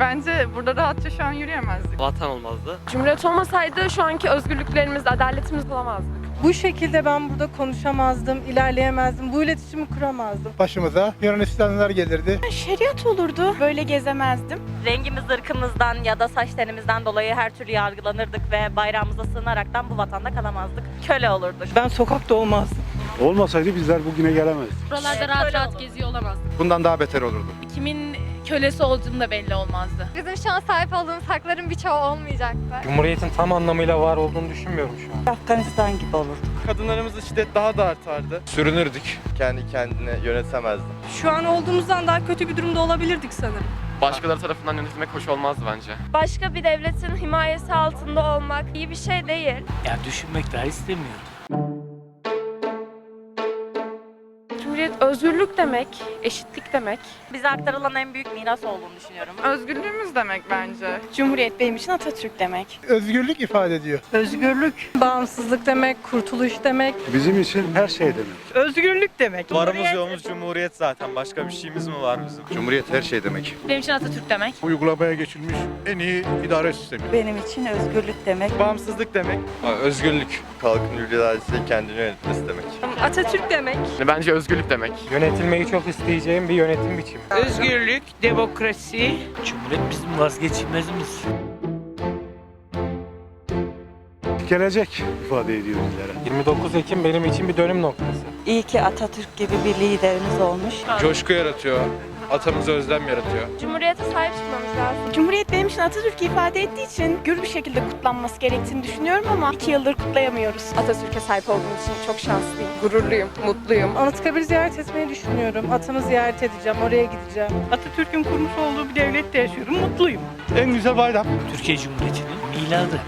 Bence burada rahatça şu an yürüyemezdik. Vatan olmazdı. Cumhuriyet olmasaydı şu anki özgürlüklerimiz, adaletimiz bulamazdık. Bu şekilde ben burada konuşamazdım, ilerleyemezdim, bu iletişimi kuramazdım. Başımıza Yunanistanlılar gelirdi. Şeriat olurdu. Böyle gezemezdim. Rengimiz, ırkımızdan ya da saç tenimizden dolayı her türlü yargılanırdık ve bayrağımıza sığınaraktan bu vatanda kalamazdık. Köle olurduk. Ben sokakta olmazdım. Olmasaydı bizler bugüne gelemezdik. Buralarda rahat rahat rahat rahat geziyor olamazdık. Bundan daha beter olurdu. Kimin kölesi olduğum da belli olmazdı. Bizim şu an sahip olduğumuz hakların birçoğu olmayacaktı. Cumhuriyetin tam anlamıyla var olduğunu düşünmüyorum şu an. Afganistan gibi olurdu. Kadınlarımızda şiddet daha da artardı. Sürünürdük. Kendi kendine yönetemezdi. Şu an olduğumuzdan daha kötü bir durumda olabilirdik sanırım. Başkaları tarafından yönetilmek hoş olmazdı bence. Başka bir devletin himayesi altında olmak iyi bir şey değil. Ya düşünmek dahi istemiyorum. Cumhuriyet özgürlük demek, eşitlik demek. Bize aktarılan en büyük miras olduğunu düşünüyorum. Özgürlüğümüz demek bence. Cumhuriyet benim için Atatürk demek. Özgürlük ifade ediyor. Özgürlük, bağımsızlık demek, kurtuluş demek, Bizim için her şey demek. özgürlük demek. Varımız yoğumuz cumhuriyet zaten. Başka bir şeyimiz mi var bizim? Cumhuriyet her şey demek. Benim için Atatürk demek. Uygulamaya geçilmiş en iyi idare sistemi. Benim için özgürlük demek. Bağımsızlık demek. Özgürlük. Halkın iradesiyle kendini yönetmesi demek. Atatürk demek. Bence özgürlük demek. Yönetilmeyi çok isteyeceğim bir yönetim biçimi. Özgürlük, demokrasi, Cumhuriyet bizim vazgeçilmezimiz. Gelecek ifade ediyor bizlere. 29 Ekim benim için bir dönüm noktası. İyi ki Atatürk gibi bir liderimiz olmuş. Coşku yaratıyor. Atamıza özlem yaratıyor. Cumhuriyete sahip çıkmamız lazım. Cumhuriyet benim için Atatürk'ü ifade ettiği için gür bir şekilde kutlanması gerektiğini düşünüyorum ama iki yıldır kutlayamıyoruz. Atatürk'e sahip olduğum için çok şanslıyım, gururluyum, mutluyum. Anıtkabir'i ziyaret etmeyi düşünüyorum. Atamı ziyaret edeceğim, oraya gideceğim. Atatürk'ün kurmuş olduğu bir devlette yaşıyorum, mutluyum. En güzel bayram. Türkiye Cumhuriyeti'nin miladı.